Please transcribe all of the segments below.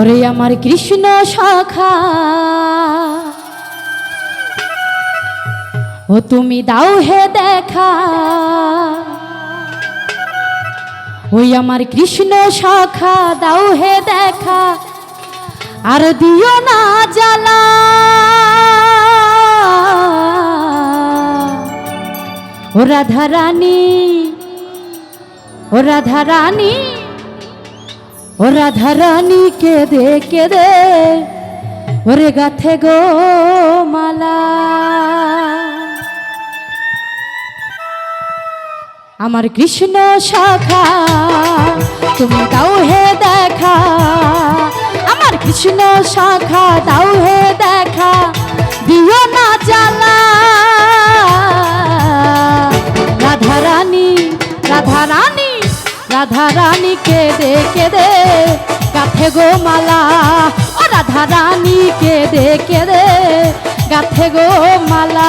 ওরে আমার কৃষ্ণ শাখা। ও তুমি দাও হে দেখা। ওই আমার কৃষ্ণ শাখা, দাও হে দেখা। আর দিও না জ্বালা। ও রাধা রানী। ও রাধা রানী, ও রাধা রানী কে দে ওরে গাথে গো মালা। আমার কৃষ্ণ শাখা, তুমি দাও হে দেখা। আমার কৃষ্ণ শাখা, দাও হে রাধা রানী কে দে, গাথে গো মালা। ও রাধা রানী কে দে, গাথে গো মালা।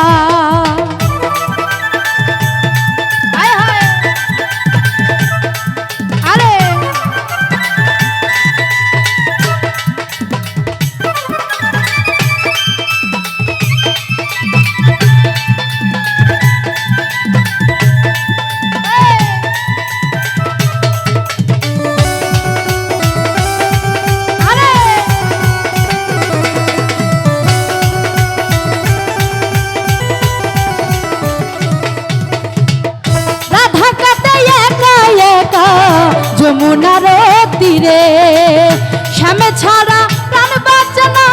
তীরে শ্যামে ছাড়া প্রাণ বাঁচনা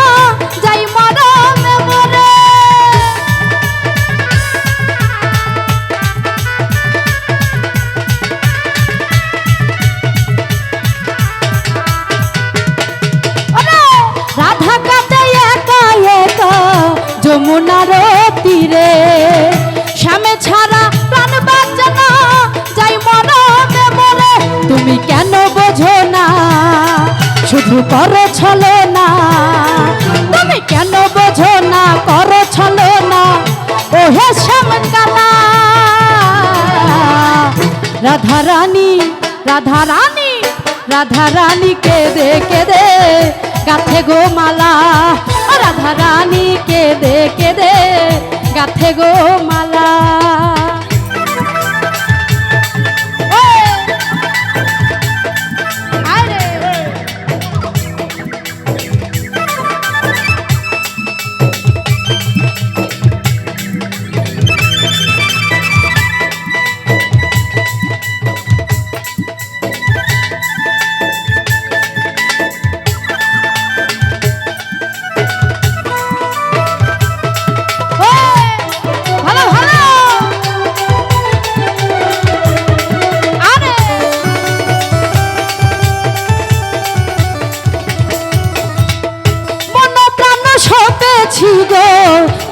যাই মরমে মরে। তীরে শুধু করো ছলো না তুমি কেন বোঝো না, করো ছলো না ও হে শ্যামকালা। রাধা রানী রাধা রানী রাধা রানী কে দে, গাথে গো মালা। রাধা রানী কে দে কে দে, গাথে গো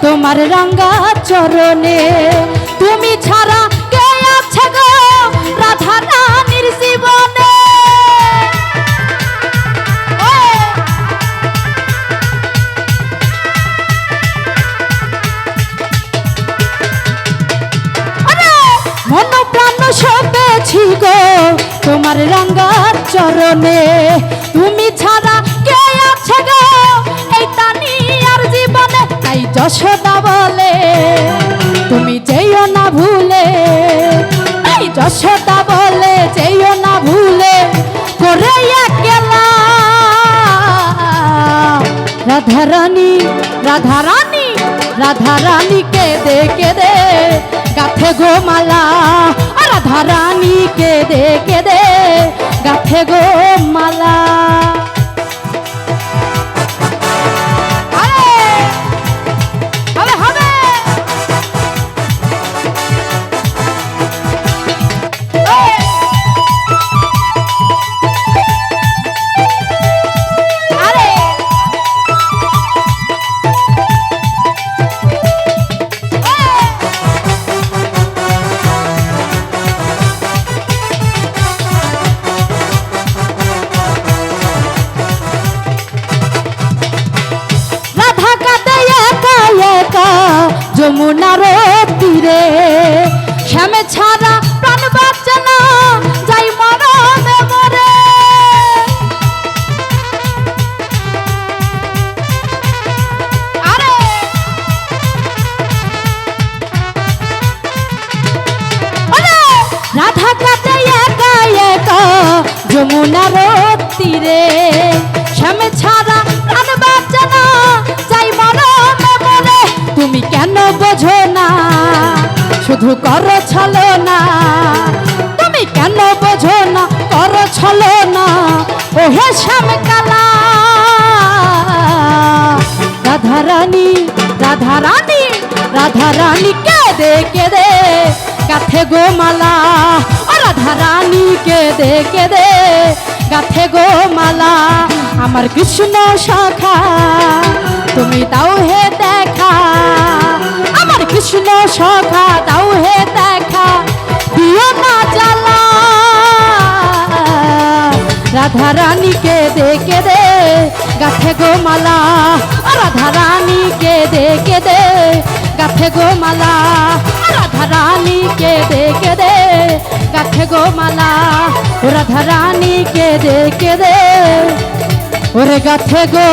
তোমার রাঙ্গা চরণে। তুমি ছাড়া কে আছে গো রাধা রানীর জীবনে! মন প্রাণ গো তোমার রাঙ্গার চরণে। তুমি ছাড়া এই বলে, যেও না ভুলে করে একলা রাধারানী রাধারানী রাধা রানী রাধা দে, গাথে গো মালা। রাধারানীকে দেখে দে, গাথে গো যমুনার তীরে। শ্যামে ছাড়া প্রাণ বাঁচে না, যাই মরণে মরে। রাধা কাটে একা একা যমুনার শুধু করো ছলো না। তুমি কেন বোঝো না, করো ছলো না। ও হে রাধা রানী রাধা রানী রাধা রানী কেদে কেদে গাথে গো মালা। ও রাধা রানী কেদে কেদে গাথে গো মালা। আমার কৃষ্ণ শাখা, তুমি তাও হে কৃষ্ণ শাখা দাও হে দেখা, দিও না জ্বালা। রাধা রানী কে দে গাথে গো মালা। রাধা রানী কে দে গাথে গো মালা। রাধা রানী কে দে গাথে গো মালা। রাধা রানী কে দে, ওরে গাথে গো